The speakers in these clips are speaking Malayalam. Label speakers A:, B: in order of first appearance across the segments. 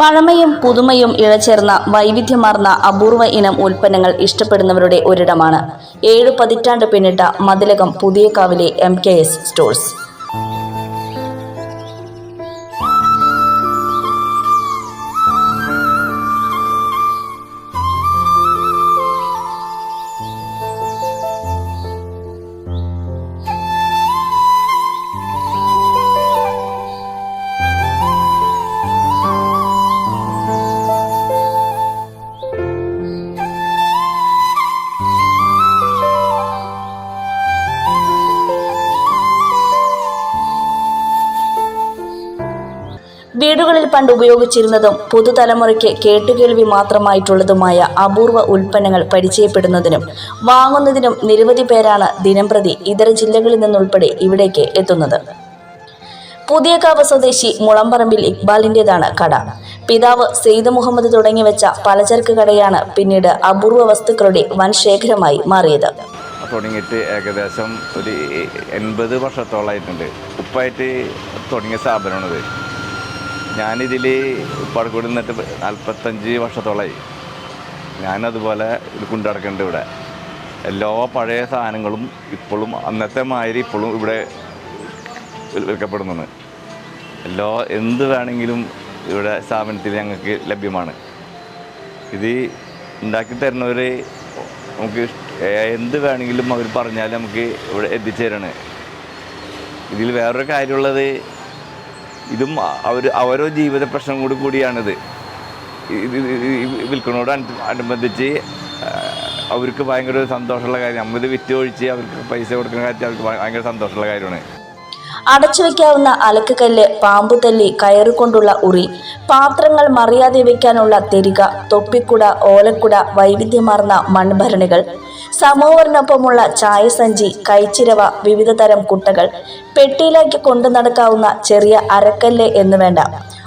A: പഴമയും പുതുമയും ഇഴചേർന്ന വൈവിധ്യമാർന്ന അപൂർവ ഇനം ഉൽപ്പന്നങ്ങൾ ഇഷ്ടപ്പെടുന്നവരുടെ ഒരിടമാണ്. ഏഴു പതിറ്റാണ്ട് പിന്നിട്ട മതിലകം പുതിയകാവിലെ എം കെ എസ് സ്റ്റോഴ്സ് വീടുകളിൽ പണ്ട് ഉപയോഗിച്ചിരുന്നതും പുതുതലമുറയ്ക്ക് കേട്ടുകേൾവി മാത്രമായിട്ടുള്ളതുമായ അപൂർവ ഉൽപ്പന്നങ്ങൾ പരിചയപ്പെടുന്നതിനും വാങ്ങുന്നതിനും നിരവധി പേരാണ് ദിനംപ്രതി ഇതര ജില്ലകളിൽ നിന്നുൾപ്പെടെ ഇവിടേക്ക് എത്തുന്നത്. പുതിയകാവ് സ്വദേശി മുളമ്പറമ്പിൽ ഇക്ബാലിന്റെതാണ് കട. പിതാവ് സെയ്ദ് മുഹമ്മദ് തുടങ്ങി വെച്ച പലചരക്ക് കടയാണ് പിന്നീട് അപൂർവ വസ്തുക്കളുടെ വൻ ശേഖരമായി മാറിയത്.
B: തുടങ്ങിയിട്ട് ഏകദേശം ഒരു എൺപത് വർഷത്തോളമായിട്ടുണ്ട് ഉപ്പായിട്ട് തുടങ്ങിയ സ്ഥാപനമാണിത്. ഞാനിതിൽ പടക്കൂടി നിന്നിട്ട് നാൽപ്പത്തഞ്ച് വർഷത്തോളമായി ഞാനതുപോലെ ഇത് കൊണ്ടുനടക്കുന്നുണ്ട് ഇവിടെ. എല്ലാ പഴയ സാധനങ്ങളും ഇപ്പോഴും അന്നത്തെ മാതിരി ഇപ്പോഴും ഇവിടെ വിൽ- വിൽക്കപ്പെടുന്നുണ്ട്. എല്ലാ എന്ത് വേണമെങ്കിലും ഇവിടെ സ്ഥാപനത്തിൽ ഞങ്ങൾക്ക് ലഭ്യമാണ്. ഇത് ഉണ്ടാക്കി തരുന്നവർ നമുക്ക് എന്ത് വേണമെങ്കിലും അവർ പറഞ്ഞാൽ നമുക്ക് ഇവിടെ എത്തിച്ചേരാണ്. ഇതിൽ വേറൊരു കാര്യമുള്ളത് ഇതും അവർ അവരോ ജീവിത പ്രശ്നം കൂടി കൂടിയാണിത് ഇത് ഇത് വിൽക്കണോട് അനു- അനുബന്ധിച്ച് അവർക്ക് ഭയങ്കര സന്തോഷമുള്ള കാര്യം. നമ്മളിത് വിറ്റ് ഒഴിച്ച് അവർക്ക് പൈസ കൊടുക്കുന്ന കാര്യത്തിൽ അവർക്ക് ഭയങ്കര സന്തോഷമുള്ള കാര്യമാണ്.
A: അടച്ചു വെക്കാവുന്ന അലക്കുകല്ല് പാമ്പുതല്ലി കയറുകൊണ്ടുള്ള ഉറി പാത്രങ്ങൾ മറിയാതെ വെക്കാനുള്ള തെരിക തൊപ്പിക്കുട ഓലക്കുട വൈവിധ്യമാർന്ന മൺഭരണികൾ സമൂഹറിനൊപ്പമുള്ള ചായസഞ്ചി കൈച്ചിരവ വിവിധ തരം കുട്ടകൾ പെട്ടിയിലേക്ക് കൊണ്ടു നടക്കാവുന്ന ചെറിയ അരക്കല്ല് എന്ന് വേണ്ട.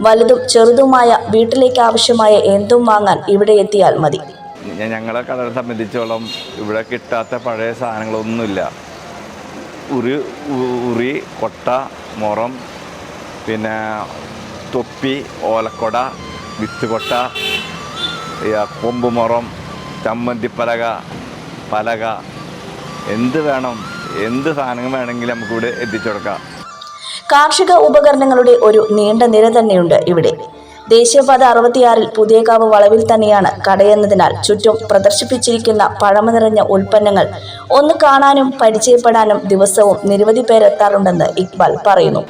A: വലുതും ചെറുതുമായ വീട്ടിലേക്ക് ആവശ്യമായ എന്തും വാങ്ങാൻ ഇവിടെ എത്തിയാൽ മതി.
B: ഞങ്ങളെ കടയെ സംബന്ധിച്ചോളം ഇവിടെ കിട്ടാത്ത പഴയ സാധനങ്ങളൊന്നുമില്ല. ഉറി ഉറി കൊട്ട മുറം പിന്നെ തൊപ്പി ഓലക്കൊട വിത്ത് കൊട്ട ഈ കൊമ്പ് മുറം ചമ്മന്തിപ്പലക പലക എന്ത് വേണം എന്ത് സാധനങ്ങൾ വേണമെങ്കിലും നമുക്കിവിടെ എത്തിച്ചു കൊടുക്കാം.
A: കാർഷിക ഉപകരണങ്ങളുടെ ഒരു നീണ്ട നിര തന്നെയുണ്ട് ഇവിടെ. ദേശീയപാത അറുപത്തിയാറിൽ പുതിയകാവ് വളവിൽ തന്നെയാണ് കടയെന്നതിനാൽ ചുറ്റും പ്രദർശിപ്പിച്ചിരിക്കുന്ന പഴമ നിറഞ്ഞ ഉൽപ്പന്നങ്ങൾ ഒന്ന് കാണാനും പരിചയപ്പെടാനും ദിവസവും നിരവധി പേരെത്താറുണ്ടെന്ന് ഇക്ബാൽ പറയുന്നു.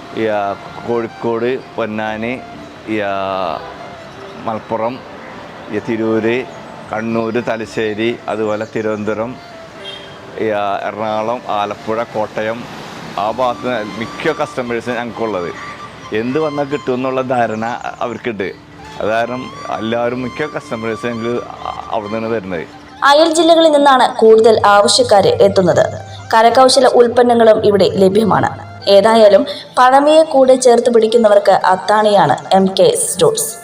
B: കോഴിക്കോട് പൊന്നാനി മലപ്പുറം തിരൂര് കണ്ണൂർ തലശ്ശേരി അതുപോലെ തിരുവനന്തപുരം എറണാകുളം ആലപ്പുഴ കോട്ടയം ആ ഭാഗത്ത് മിക്ക കസ്റ്റമേഴ്സും ഞങ്ങൾക്കുള്ളത്. എന്ത് വന്നാൽ കിട്ടും എന്നുള്ള ധാരണ അവർക്കുണ്ട്. അത് കാരണം എല്ലാവരും മിക്ക കസ്റ്റമേഴ്സും അവിടെ നിന്ന് വരുന്നത്.
A: അയൽ ജില്ലകളിൽ നിന്നാണ് കൂടുതൽ ആവശ്യക്കാരെ എത്തുന്നത്. കരകൗശല ഉൽപ്പന്നങ്ങളും ഇവിടെ ലഭ്യമാണ്. ഏതായാലും പഴമയെ കൂടെ ചേർത്ത് പിടിക്കുന്നവർക്ക് അത്താണിയാണ് എം കെ സ്റ്റോഴ്സ്